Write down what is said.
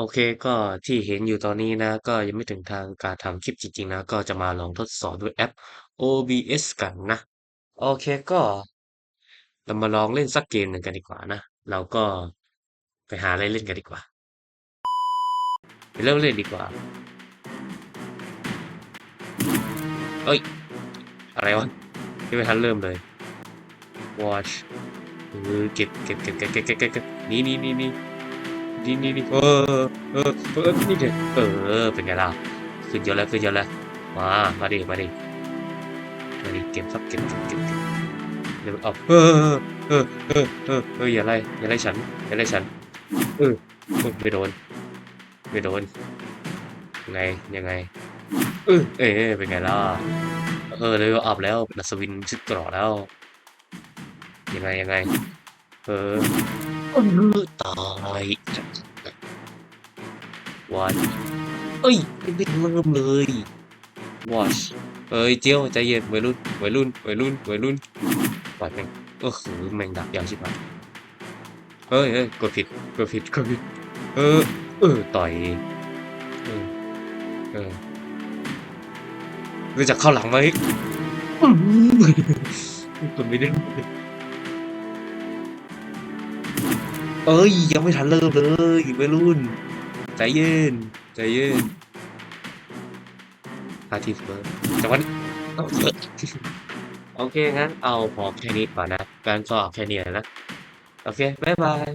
โอเค ก็ที่เห็นอยู่ตอนนี้นะ ก็ยังไม่ถึงทางการทำคลิปจริงๆนะ ก็จะมาลองทดสอบด้วยแอป OBS กันนะ โอเคก็ เรามาลองเล่นสักเกมหนึ่งกันดีกว่านะ เราก็ไปหาอะไรเล่นกันดีกว่า ไปเริ่มเล่นดีกว่า เอ้ย อะไรวะยังไม่ทันเริ่มเลย watch เก็บเก็บเก็บเก็บเก็บเก็บนี่นี่นี่นี่ นี่นี่นี่เออเออเออนี่เด็เออเป็นไงล่ะขึ้นเยอะแล้วขึ้นเยอะแล้วมามาดิมาดิมาดิเก็บครับเก็บเก็บเก็บเก็บเดี๋ยวมันออกเออเออเออเออเอออย่าไล่อย่าไล่ฉันอย่าไล่ฉันเออเออไม่โดนไม่โดนยังไงยังไงเออเออเป็นไงล่ะเออเลยอัพแล้วเป็นอัศวินชุดเกราะแล้วยังไงยังไงเออ เออตายวันเอ้ยยังไม่เริ่มเลย watch เอ้ยเจียวใจเย็นวัยรุ่นวัยรุ่นวัยรุ่นวัยรุ่นปล่อยแม่งเออคือแม่งดักยาวชิบหายเฮ้ยเฮ้ยกดผิดกดผิดกดผิดเออเออต่อยเออเออรู้จักเข้าหลังไหมอื้อหือกดไม่ได้ เอ้ยยังไม่ทันเริ่มเลยวัยรุ่น ใจเย็น ใจเย็นอาทิตย์เฟิร์สจังหวะนี้เอาโอเคงั้นเอาพอแค่นี้ก่อนนะการก็แค่นี้นะ โอเค บ๊ายบาย